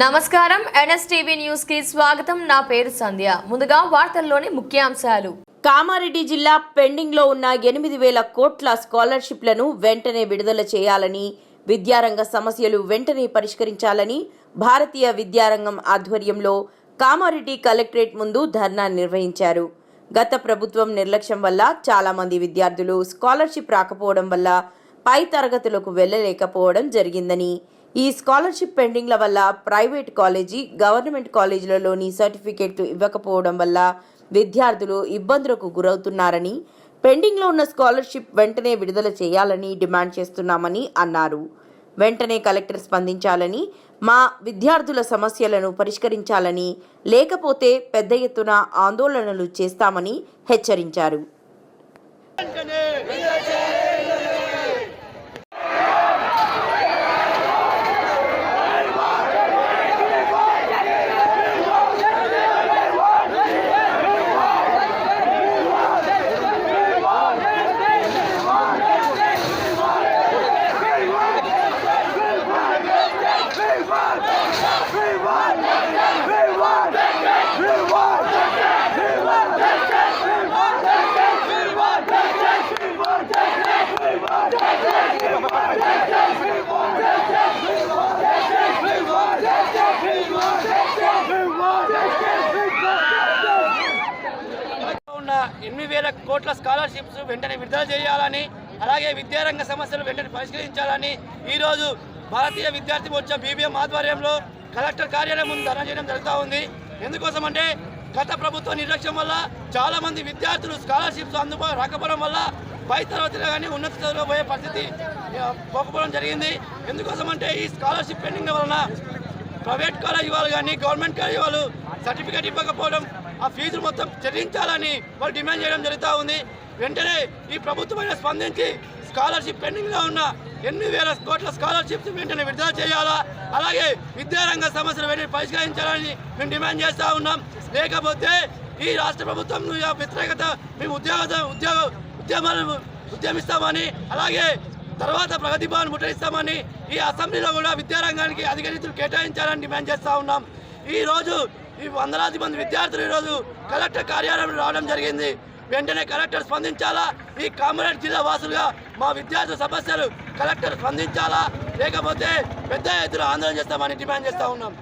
నమస్కారం. ఎన్ఎస్టీవీ న్యూస్కి స్వాగతం. నా పేరు సంధ్య. ముందుగా వార్తల్లోని ముఖ్యాంశాలు. కామారెడ్డి జిల్లా పెండింగ్లో ఉన్న ఎనిమిది వేల కోట్ల స్కాలర్షిప్లను వెంటనే విడుదల చేయాలని విద్యారంగ సమస్యలు వెంటనే పరిష్కరించాలని భారతీయ విద్యారంగం ఆధ్వర్యంలో కామారెడ్డి కలెక్టరేట్ ముందు ధర్నా నిర్వహించారు. గత ప్రభుత్వం నిర్లక్ష్యం వల్ల చాలా మంది విద్యార్థులు స్కాలర్షిప్ రాకపోవడం వల్ల పై తరగతులకు వెళ్ళలేకపోవడం జరిగిందని ఈ స్కాలర్షిప్ పెండింగ్ల వల్ల ప్రైవేట్ కాలేజీ గవర్నమెంట్ కాలేజీలలోని సర్టిఫికేట్లు ఇవ్వకపోవడం వల్ల విద్యార్థులు ఇబ్బందులకు గురవుతున్నారని పెండింగ్లో ఉన్న స్కాలర్షిప్ వెంటనే విడుదల చేయాలని డిమాండ్ చేస్తున్నామని అన్నారు. వెంటనే కలెక్టర్ స్పందించాలని మా విద్యార్థుల సమస్యలను పరిష్కరించాలని లేకపోతే పెద్ద ఎత్తున ఆందోళనలు చేస్తామని హెచ్చరించారు. ఎనిమిది వేల కోట్ల స్కాలర్షిప్స్ వెంటనే విడుదల చేయాలని అలాగే విద్యారంగ సమస్యలు వెంటనే పరిష్కరించాలని ఈరోజు భారతీయ విద్యార్థి మోర్చా బీబీఎం ఆధ్వర్యంలో కలెక్టర్ కార్యాలయం ముందు ధర్నా చేయడం జరుగుతూ ఉంది. ఎందుకోసం అంటే గత ప్రభుత్వ నిర్లక్ష్యం వల్ల చాలా మంది విద్యార్థులు స్కాలర్షిప్స్ అందుబాటు రాకపోవడం వల్ల పై తరగతిలో కానీ ఉన్నత చదువులో పోయే పరిస్థితి పోకపోవడం జరిగింది. ఎందుకోసం అంటే ఈ స్కాలర్షిప్ పెండింగ్ వలన ప్రైవేట్ కాలేజ్ వాళ్ళు కానీ గవర్నమెంట్ కాలేజ్ వాళ్ళు సర్టిఫికేట్ ఇవ్వకపోవడం ఆ ఫీజులు మొత్తం చెల్లించాలని వాళ్ళు డిమాండ్ చేయడం జరుగుతూ ఉంది. వెంటనే ఈ ప్రభుత్వమైన స్పందించి స్కాలర్షిప్ పెండింగ్లో ఉన్న ఎన్ని వేల కోట్ల స్కాలర్షిప్స్ వెంటనే విడుదల చేయాలా? అలాగే విద్యారంగ సమస్యలు వెంటనే పరిష్కరించాలని మేము డిమాండ్ చేస్తూ ఉన్నాం. లేకపోతే ఈ రాష్ట్ర ప్రభుత్వం వ్యతిరేకత మేము ఉద్యోగ ఉద్యోగ ఉద్యమాలను ఉద్యమిస్తామని అలాగే తర్వాత ప్రగతి భవన్ ముట్టడిస్తామని ఈ అసెంబ్లీలో కూడా విద్యారంగానికి అధిక నిధులు కేటాయించాలని డిమాండ్ చేస్తూ ఉన్నాం. ఈ రోజు ఈ వందలాది మంది విద్యార్థులు ఈరోజు కలెక్టర్ కార్యాలయం రావడం జరిగింది. వెంటనే కలెక్టర్ స్పందించాలా? ఈ కామారెడ్డి జిల్లా వాసులుగా మా విద్యార్థుల సమస్యలు కలెక్టర్ స్పందించాలా? లేకపోతే పెద్ద ఎత్తున ఆందోళన చేస్తామని డిమాండ్ చేస్తూ ఉన్నాం.